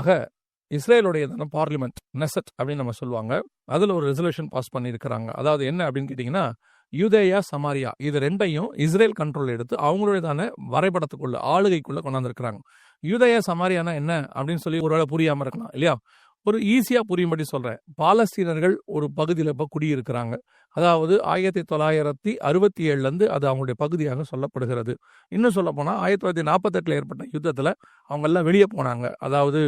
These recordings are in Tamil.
முன்னதாக இஸ்ரேலுடையதான பார்லிமெண்ட் நெசட் அப்படின்னு நம்ம சொல்லுவாங்க. அதில் ஒரு ரெசல்யூஷன் பாஸ் பண்ணியிருக்கிறாங்க. அதாவது என்ன அப்படின்னு கேட்டிங்கன்னா யூதேயா சமாரியா இது ரெண்டையும் இஸ்ரேல் கண்ட்ரோல் எடுத்து அவங்களுடையதான வரைபடத்துக்குள்ள ஆளுகைக்குள்ள கொண்டாந்துருக்கிறாங்க. யூதேயா சமாரியானா என்ன அப்படின்னு சொல்லி ஒருவேளை புரியாம இருக்கலாம் இல்லையா? ஒரு ஈஸியாக புரியும்படி சொல்கிறேன் பாலஸ்தீனர்கள் ஒரு பகுதியில் இப்போ குடியிருக்கிறாங்க. அதாவது ஆயிரத்தி தொள்ளாயிரத்தி அறுபத்தி ஏழுலேருந்து அது அவங்களுடைய பகுதியாக சொல்லப்படுகிறது. இன்னும் சொல்ல போனால் ஆயிரத்தி தொள்ளாயிரத்தி நாற்பத்தெட்டில் ஏற்பட்ட யுத்தத்தில் அவங்கெல்லாம் வெளியே போனாங்க. அதாவது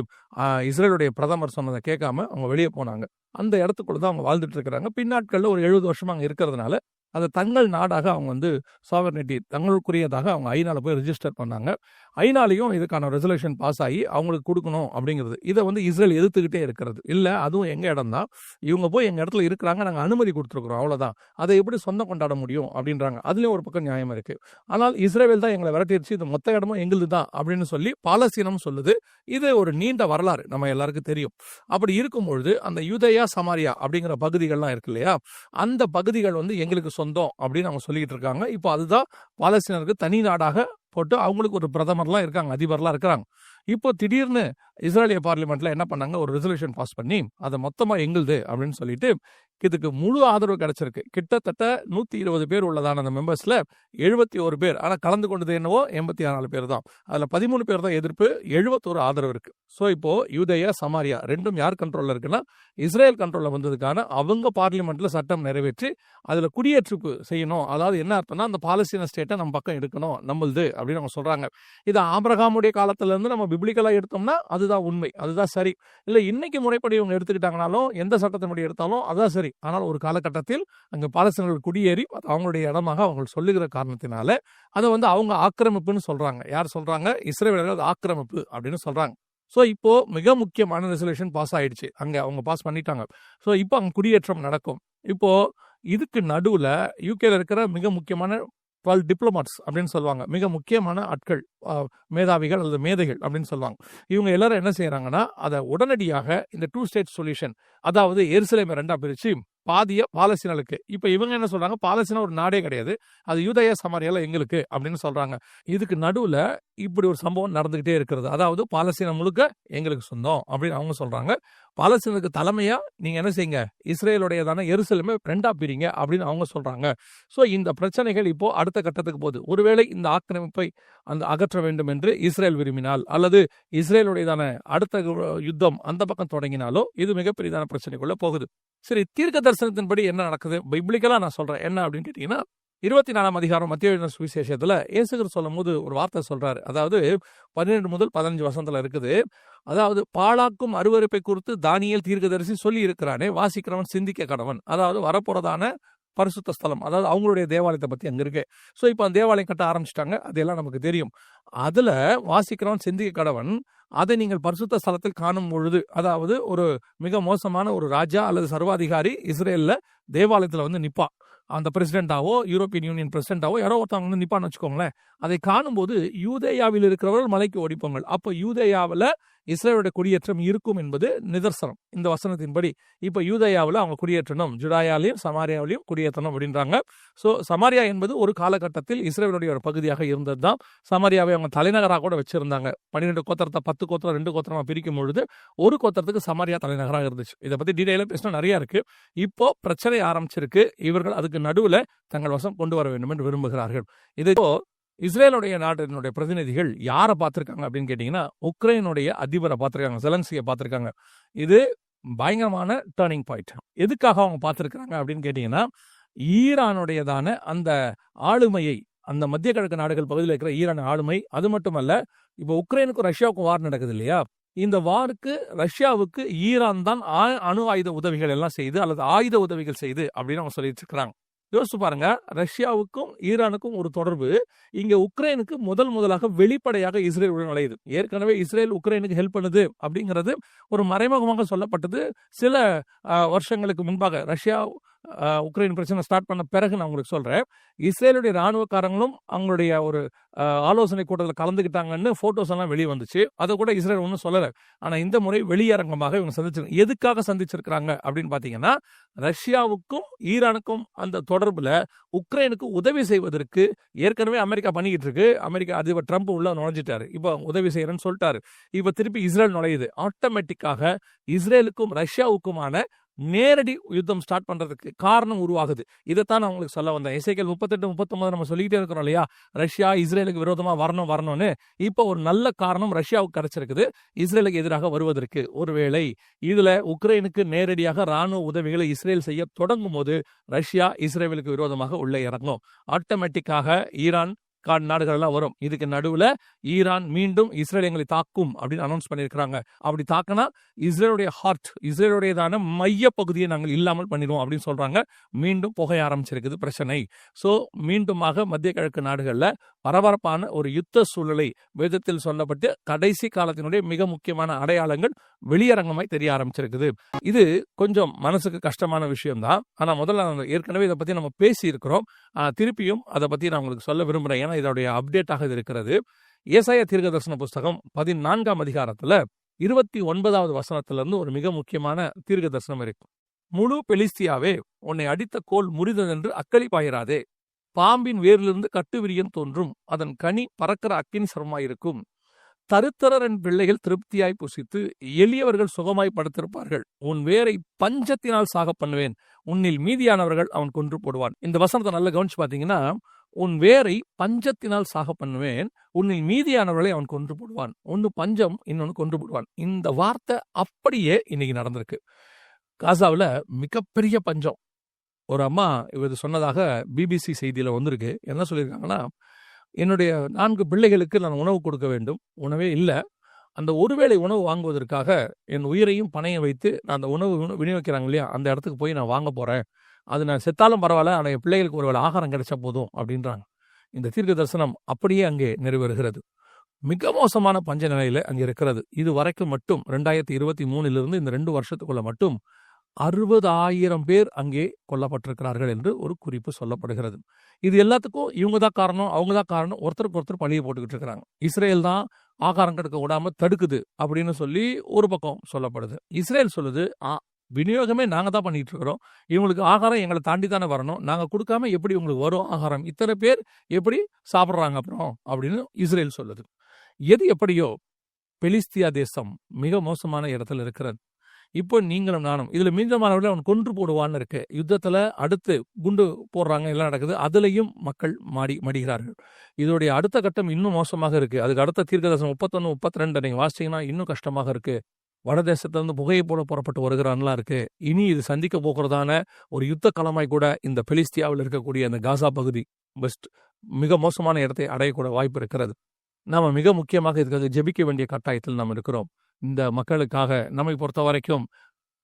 இஸ்ரேலுடைய பிரதமர் சொன்னதை கேட்காம அவங்க வெளியே போனாங்க. அந்த இடத்துக்குள்ள தான் அவங்க வாழ்ந்துட்டு இருக்கிறாங்க. பின்னாட்களில் ஒரு எழுபது வருஷமாக அங்கே இருக்கிறதுனால அதை தங்கள் நாடாக அவங்க வந்து சாவர்னிட்டி தங்களுக்குரியதாக அவங்க ஐநாவில் போய் ரிஜிஸ்டர் பண்ணாங்க. ஐநாலையும் இதுக்கான ரெசல்யூஷன் பாஸ் ஆகி அவங்களுக்கு கொடுக்கணும் அப்படிங்கிறது. இதை வந்து இஸ்ரேல் எதிர்த்துக்கிட்டே இருக்கிறது. இல்லை அதுவும் எங்கள் இடம் தான் இவங்க போய் எங்கள் இடத்துல இருக்கிறாங்க நாங்கள் அனுமதி கொடுத்துருக்குறோம் அவ்வளோதான் அதை எப்படி சொந்தம் கொண்டாட முடியும் அப்படின்றாங்க. அதுலேயும் ஒரு பக்கம் நியாயம் இருக்குது ஆனால் இஸ்ரேல் தான் எங்களை விரட்டிடுச்சு இது மொத்த இடமும் எங்களுது தான் அப்படின்னு சொல்லி பாலஸ்தீனம் சொல்லுது. இது ஒரு நீண்ட வரலாறு நம்ம எல்லாருக்கும் தெரியும். அப்படி இருக்கும் பொழுது அந்த யுதயா சமாரியா அப்படிங்கிற பகுதிகள்லாம் இருக்கு இல்லையா? அந்த பகுதிகள் வந்து எங்களுக்கு சொந்தம் அப்படின்னு அவங்க சொல்லிக்கிட்டு இருக்காங்க. இப்போ அதுதான் பாலஸ்தீனருக்கு தனி நாடாக போட்டு அவங்களுக்கு ஒரு பிரதமர்லாம் இருக்காங்க அதிபர்லாம் இருக்கிறாங்க. இப்போ திடீர்னு இஸ்ரேலிய பார்லிமெண்ட்ல என்ன பண்ணாங்க? ஒரு ரெசல்யூஷன் பாஸ் பண்ணி அதை மொத்தமாக எங்களுது அப்படின்னு சொல்லிட்டு இதுக்கு முழு ஆதரவு கிடைச்சிருக்கு. கிட்டத்தட்ட நூத்தி இருபது பேர் உள்ளதான அந்த மெம்பர்ஸ்ல எழுபத்தி ஒரு பேர். ஆனா கலந்து கொண்டது என்னவோ எண்பத்தி நாலு பேர் தான். அதுல பதிமூணு பேர் தான் எதிர்ப்பு எழுபத்தோரு ஆதரவு இருக்கு. ஸோ இப்போ யூதயா சமாரியா ரெண்டும் யார் கண்ட்ரோல்ல இருக்குன்னா இஸ்ரேல் கண்ட்ரோல்ல வந்ததுக்கான அவங்க பார்லிமெண்ட்ல சட்டம் நிறைவேற்றி அதுல குடியேற்றுப்பு செய்யணும். அதாவது என்ன அர்த்தம்னா அந்த பாலஸ்தீன ஸ்டேட்டை நம்ம பக்கம் எடுக்கணும் நம்மளது அப்படின்னு அவங்க சொல்றாங்க. இது ஆபிரகாமுடைய காலத்துல இருந்து நம்ம பிப்ளிக்கலா எடுத்தோம்னா அதுதான் உண்மை அதுதான் சரி. இல்லை இன்னைக்கு முறைப்படி இவங்க எடுத்துக்கிட்டாங்கனாலும் எந்த சட்டத்தின்படி எடுத்தாலும் அதுதான் சரி. ஆனால் ஒரு காலகட்டத்தில் அங்கே பாலஸ்தீனர்கள் குடியேறி அது அவங்களுடைய இடமாக அவங்க சொல்லுகிற காரணத்தினால அதை வந்து அவங்க ஆக்கிரமிப்புன்னு சொல்றாங்க. யார் சொல்றாங்க? இஸ்ரேலர்கள் அது ஆக்கிரமிப்பு அப்படின்னு சொல்றாங்க. ஸோ இப்போ மிக முக்கியமான ரெசல்யூஷன் பாஸ் ஆயிடுச்சு. அங்கே அவங்க பாஸ் பண்ணிட்டாங்க. ஸோ இப்போ அங்கே குடியேற்றம் நடக்கும். இப்போ இதுக்கு நடுவில் யூகேல இருக்கிற மிக முக்கியமான டுவெல் டிப்ளமாட்ஸ் அப்படின்னு சொல்லுவாங்க. மிக முக்கியமான ஆட்கள் மேதாவிகள் அல்லது மேதைகள் அப்படின்னு சொல்லுவாங்க. இவங்க எல்லாரும் என்ன செய்கிறாங்கன்னா அதை உடனடியாக இந்த டூ ஸ்டேட் சொல்யூஷன் அதாவது எருசலேமை ரெண்டா பிரித்து பாதிய பாலஸ்தீனலுக்கு இப்போ இவங்க என்ன சொல்றாங்க? பாலஸ்தீனா ஒரு நாடே கிடையாது. அது யூதய சமாரியால எங்களுக்கு அப்படின்னு சொல்றாங்க. இதுக்கு நடுவுல இப்படி ஒரு சம்பவம் நடந்துகிட்டே இருக்கிறது. அதாவது பாலஸ்தீனம் முழுக்க எங்களுக்கு சொந்தம் அப்படின்னு அவங்க சொல்றாங்க. பாலஸ்தீனுக்கு தலைமையா நீங்க என்ன செய்யுங்க? இஸ்ரேலுடையதான எருசலுமே ரெண்டா பிரிங்க அப்படின்னு அவங்க சொல்றாங்க. ஸோ இந்த பிரச்சனைகள் இப்போ அடுத்த கட்டத்துக்கு போகுது. ஒருவேளை இந்த ஆக்கிரமிப்பை அந்த அகற்ற வேண்டும் என்று இஸ்ரேல் விரும்பினால் அல்லது இஸ்ரேலுடையதான அடுத்த யுத்தம் அந்த பக்கம் தொடங்கினாலோ இது மிகப்பெரியதான பிரச்சனைக்குள்ள போகுது. சரி தீர்க்க தரிசனத்தின்படி என்ன நடக்குது? பைபிளிக்கலாக நான் சொல்கிறேன் என்ன அப்படின்னு கேட்டிங்கன்னா இருபத்தி நாலாம் அதிகாரம் மத்திய எழுதின சுவிசேஷத்தில் இயேசுகர் சொல்லும் போது ஒரு வார்த்தை சொல்கிறார் அதாவது பன்னிரெண்டு முதல் பதினஞ்சு வருஷத்தில் இருக்குது அதாவது பாழாக்கும் அருவருப்பை குறித்து தானியல் தீர்க்கதரிசி சொல்லி இருக்கிறானே வாசிக்கிறவன் சிந்திக்க கடவன். அதாவது வரப்போறதான பரிசுத்த ஸ்தலம் அதாவது அவங்களுடைய தேவாலயத்தை பற்றி அங்கே இருக்கு. ஸோ இப்போ அந்த தேவாலயம் கட்ட ஆரம்பிச்சிட்டாங்க அதெல்லாம் நமக்கு தெரியும். அதில் வாசிக்கிறவன் சிந்திக்க கடவன் அதை நீங்கள் பரிசுத்த ஸ்தலத்தில் காணும் பொழுது அதாவது ஒரு மிக மோசமான ஒரு ராஜா அல்லது சர்வாதிகாரி இஸ்ரேலில் தேவாலயத்தில் வந்து நிப்பா. அந்த பிரசிடென்டாவோ யூரோப்பியன் யூனியன் பிரசிடென்டாவோ யாரோ ஒருத்தவங்க வந்து நிப்பான்னு வச்சுக்கோங்களேன். அதை காணும்போது யூதேயாவில் இருக்கிறவர்கள் மலைக்கு ஓடிப்போங்கள் அப்போ யூதேயாவில் இஸ்ரேலுடைய குடியேற்றம் இருக்கும் என்பது நிதர்சனம். இந்த வசனத்தின்படி இப்போ யூதேயாவில் அவங்க குடியேற்றணும். ஜுடாயாலையும் சமாரியாவிலையும் குடியேற்றணும் அப்படின்றாங்க. ஸோ சமாரியா என்பது ஒரு காலகட்டத்தில் இஸ்ரேலுடைய ஒரு பகுதியாக இருந்தது தான் சமாரியாவை அவங்க தலைநகராக கூட வச்சிருந்தாங்க. பன்னிரெண்டு கோத்தரத்தை பத்து கோத்திரம் ரெண்டு கோத்திரமாக பிரிக்கும் பொழுது ஒரு கோத்திரத்துக்கு சமாரியா தலைநகராக இருந்துச்சு. இதை பற்றி டீடைலாக பேசினா நிறைய இருக்கு. இப்போ பிரச்சனை ஆரம்பிச்சிருக்கு. இவர்கள் அதுக்கு நடுவுல தங்கள் வசம் கொண்டு வர வேண்டும் என்று விரும்புகிறார்கள். இது இஸ்ரேலுடைய நாட்டினுடைய பிரதிநிதிகள் யாரை பார்த்திருக்காங்க அப்படின்னு கேட்டீங்கன்னா உக்ரைனுடைய அதிபரை பார்த்திருக்காங்க செலன்சியை பார்த்திருக்காங்க. இது பயங்கரமான டேர்னிங் பாயிண்ட் எதுக்காக அவங்க பார்த்திருக்காங்க அப்படின்னு கேட்டீங்கன்னா ஈரானுடையதான அந்த ஆளுமையை அந்த மத்திய கிழக்கு நாடுகள் பகுதியில் இருக்கிற ஈரான் ஆளுமை அது மட்டுமல்ல இப்போ உக்ரைனுக்கும் ரஷ்யாவுக்கும் வார் நடக்குது இல்லையா? இந்த வாருக்கு ரஷ்யாவுக்கு ஈரான் தான் ஆ- அணு ஆயுத உதவிகள் எல்லாம் செய்து அல்லது ஆயுத உதவிகள் செய்து அப்படின்னு அவங்க சொல்லிட்டு இருக்கிறாங்க. யோசிச்சு பாருங்க ரஷ்யாவுக்கும் ஈரானுக்கும் ஒரு தொடர்பு இங்க உக்ரைனுக்கு முதல் முதலாக வெளிப்படையாக இஸ்ரேல் உடன் நுழையுது. ஏற்கனவே இஸ்ரேல் உக்ரைனுக்கு ஹெல்ப் பண்ணுது அப்படிங்கிறது ஒரு மறைமுகமாக சொல்லப்பட்டது. சில வருஷங்களுக்கு முன்பாக ரஷ்யா உக்ரைன் பிரச்சனை ஸ்டார்ட் பண்ண பிறகு நான் உங்களுக்கு சொல்கிறேன் இஸ்ரேலுடைய ராணுவக்காரங்களும் அவங்களுடைய ஒரு ஆலோசனை கூட்டத்தில் கலந்துக்கிட்டாங்கன்னு ஃபோட்டோஸ் எல்லாம் வெளியே வந்துச்சு. அதை கூட இஸ்ரேல் ஒன்றும் சொல்லலை. ஆனால் இந்த முறை வெளியரங்கமாக இவங்க சந்திச்சிருக்காங்க எதுக்காக சந்திச்சிருக்கிறாங்க அப்படின்னு பார்த்தீங்கன்னா ரஷ்யாவுக்கும் ஈரானுக்கும் அந்த தொடர்பில் உக்ரைனுக்கு உதவி செய்வதற்கு ஏற்கனவே அமெரிக்கா பண்ணிக்கிட்டு இருக்கு. அமெரிக்கா அதிபர் ட்ரம்ப் உள்ள நுழைஞ்சிட்டாரு. இப்போ உதவி செய்கிறேன்னு சொல்லிட்டாரு. இப்போ திருப்பி இஸ்ரேல் நுழையுது. ஆட்டோமேட்டிக்காக இஸ்ரேலுக்கும் ரஷ்யாவுக்குமான நேரடி யுத்தம் ஸ்டார்ட் பண்றதுக்கு காரணம் உருவாகுது. இதைத்தான் நான் உங்களுக்கு சொல்ல வந்தேன். இசைக்கள் முப்பத்தெட்டு முப்பத்தொன்பது நம்ம சொல்லிக்கிட்டே இருக்கிறோம் இல்லையா? ரஷ்யா இஸ்ரேலுக்கு விரோதமா வரணும் வரணும்னு. இப்போ ஒரு நல்ல காரணம் ரஷ்யாவுக்கு கிடைச்சிருக்குது. இஸ்ரேலுக்கு எதிராக வருவதற்கு ஒருவேளை இதுல உக்ரைனுக்கு நேரடியாக ராணுவ உதவிகளை இஸ்ரேல் செய்ய தொடங்கும் போது ரஷ்யா இஸ்ரேலுக்கு விரோதமாக உள்ளே இறங்கும். ஆட்டோமேட்டிக்காக ஈரான் காட் நாடுகள் எல்லாம் வரும். இதுக்கு நடுவில் ஈரான் மீண்டும் இஸ்ரேல் எங்களை தாக்கும் அப்படின்னு அனௌன்ஸ் பண்ணியிருக்கிறாங்க. அப்படி தாக்கினா இஸ்ரேலுடைய ஹார்ட் இஸ்ரேலுடையதான மைய பகுதியை நாங்கள் இல்லாமல் பண்ணிடுவோம் அப்படின்னு சொல்கிறாங்க மீண்டும் புகைய ஆரம்பிச்சிருக்குது பிரச்சனை. ஸோ மீண்டுமாக மத்திய கிழக்கு நாடுகளில் பரபரப்பான ஒரு யுத்த சூழலை வேதத்தில் சொல்லப்பட்டு கடைசி காலத்தினுடைய மிக முக்கியமான அடையாளங்கள் வெளியரங்கமாய் தெரிய ஆரம்பிச்சிருக்குது. இது கொஞ்சம் மனசுக்கு கஷ்டமான விஷயம்தான். ஆனால் முதல்ல நான் ஏற்கனவே இதை பற்றி நம்ம பேசியிருக்கிறோம். திருப்பியும் அதை பற்றி நான் உங்களுக்கு சொல்ல விரும்புகிறேன் ஏன்னா இதோடைய அப்டேட்டாக இது இருக்கிறது. ஏசாய தீர்க்க தரிசன புஸ்தகம் பதினான்காம் அதிகாரத்தில் இருபத்தி ஒன்பதாவது வசனத்திலிருந்து ஒரு மிக முக்கியமான தீர்க்க தரிசனம் இருக்கும். முழு பெலிஸ்தியாவே உன்னை அடித்த கோல் முறிததென்று அக்களி பாயிராதே பாம்பின் வேரிலிருந்து கட்டுவிரியன் தோன்றும். அதன் கனி பறக்கிற அக்கினி சரமாயிருக்கும். தருத்தரன் பிள்ளைகள் திருப்தியாய் புசித்து எளியவர்கள் சுகமாய் படுத்திருப்பார்கள். உன் வேரை பஞ்சத்தினால் சாக பண்ணுவேன். உன்னில் மீதியானவர்கள் அவன் கொன்று போடுவான். இந்த வசனத்தை நல்லா கவனிச்சு பார்த்தீங்கன்னா உன் வேரை பஞ்சத்தினால் சாக பண்ணுவேன். உன்னில் மீதியானவர்களை அவன் கொன்று போடுவான். ஒன்று பஞ்சம் இன்னொன்று கொன்று போடுவான். இந்த வார்த்தை அப்படியே இன்னைக்கு நடந்திருக்கு. காசாவில் மிகப்பெரிய பஞ்சம். ஒரு அம்மா இவர் சொன்னதாக பிபிசி செய்தியில் வந்திருக்கு. என்ன சொல்லியிருக்காங்கன்னா என்னுடைய நான்கு பிள்ளைகளுக்கு நான் உணவு கொடுக்க வேண்டும். உணவே இல்லை. அந்த ஒருவேளை உணவு வாங்குவதற்காக என் உயிரையும் பணையை வைத்து நான் அந்த உணவு விநியோகிக்கிறாங்க இல்லையா? அந்த இடத்துக்கு போய் நான் வாங்க போகிறேன் அது நான் செத்தாலும் பரவாயில்ல ஆனால் என் பிள்ளைகளுக்கு ஒருவேளை ஆகாரம் கிடைச்சா போதும் அப்படின்றாங்க. இந்த தீர்க்க தரிசனம் அப்படியே அங்கே நிறைவேறுகிறது. மிக மோசமான பஞ்ச நிலையில் அங்கே இருக்கிறது. இது வரைக்கும் மட்டும் ரெண்டாயிரத்தி இருபத்தி மூணிலிருந்து இந்த ரெண்டு வருஷத்துக்குள்ள மட்டும் அறுபதாயிரம் பேர் அங்கே கொல்லப்பட்டிருக்கிறார்கள் என்று ஒரு குறிப்பு சொல்லப்படுகிறது. இது எல்லாத்துக்கும் இவங்க தான் காரணம் அவங்க தான் காரணம் ஒருத்தருக்கு ஒருத்தர் பழியை போட்டுக்கிட்டு இருக்கிறாங்க. இஸ்ரேல் தான் ஆகாரம் கிடைக்க விடாம தடுக்குது அப்படின்னு சொல்லி ஒரு பக்கம் சொல்லப்படுது. இஸ்ரேல் சொல்லுது "ஆ, விநியோகமே நாங்க தான் பண்ணிட்டு இருக்கிறோம். இவங்களுக்கு ஆகாரம் எங்களை தாண்டி தானே வரணும். நாங்க கொடுக்காம எப்படி உங்களுக்கு வரும் ஆகாரம்? இத்தனை பேர் எப்படி சாப்பிட்றாங்க அப்புறம்? அப்படின்னு இஸ்ரேல் சொல்லுது. எது எப்படியோ பெலிஸ்தியா தேசம் மிக மோசமான இடத்துல இருக்கிறது. இப்போ நீங்களும் நானும் இதுல மீதமானவர்களை அவன் கொன்று போடுவான்னு இருக்கு. யுத்தத்துல அடுத்து குண்டு போடுறாங்க எல்லாம் நடக்குது. அதுலயும் மக்கள் மாடி மடிகிறார்கள். இதோடைய அடுத்த கட்டம் இன்னும் மோசமாக இருக்கு. அதுக்கு அடுத்த தீர்க்கதர்சனம் முப்பத்தொன்னு முப்பத்தி ரெண்டு நீங்கள் வாசிச்சீங்கன்னா இன்னும் கஷ்டமாக இருக்கு. வடதேசத்திலிருந்து புகையை போல புறப்பட்டு வருகிறான்லாம் இருக்கு. இனி இது சந்திக்க போகிறதான ஒரு யுத்த களமாய் கூட இந்த பெலிஸ்தியாவில் இருக்கக்கூடிய அந்த காசா பகுதி பெஸ்ட் மிக மோசமான இடத்தை அடையக்கூட வாய்ப்பு இருக்கிறது. நாம மிக முக்கியமாக இதுக்காக ஜெபிக்க வேண்டிய கட்டாயத்தில் நாம் இருக்கிறோம். இந்த மக்களுக்காக நம்மை பொறுத்த வரைக்கும்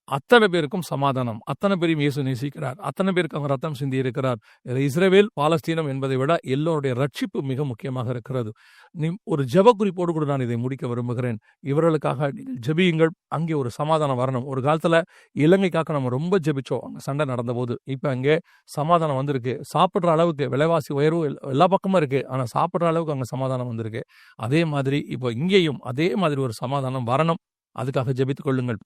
அத்தனை பேருக்கும் சமாதானம். அத்தனை பேரும் இயேசு நேசிக்கிறார். அத்தனை பேருக்கு அவங்க ரத்தம் சிந்தி இருக்கிறார். இஸ்ரேவேல் பாலஸ்தீனம் என்பதை விட எல்லோருடைய ரட்சிப்பு மிக முக்கியமாக இருக்கிறது. நீ ஒரு ஜெப குறிப்போடு கூட நான் இதை முடிக்க விரும்புகிறேன். இவர்களுக்காக நீங்கள் ஜெபியுங்கள். அங்கே ஒரு சமாதானம் வரணும். ஒரு காலத்தில் இலங்கைக்காக நம்ம ரொம்ப ஜபிச்சோம். அங்கே சண்டை நடந்தபோது. இப்போ அங்கே சமாதானம் வந்திருக்கு. சாப்பிட்ற அளவுக்கு விலைவாசி உயர்வு எல்லா- பக்கமும் இருக்குது ஆனால் சாப்பிட்ற அளவுக்கு அங்கே சமாதானம் வந்திருக்கு. அதே மாதிரி இப்போ இங்கேயும் அதே மாதிரி ஒரு சமாதானம் வரணும். அதுக்காக ஜபித்துக் கொள்ளுங்கள்.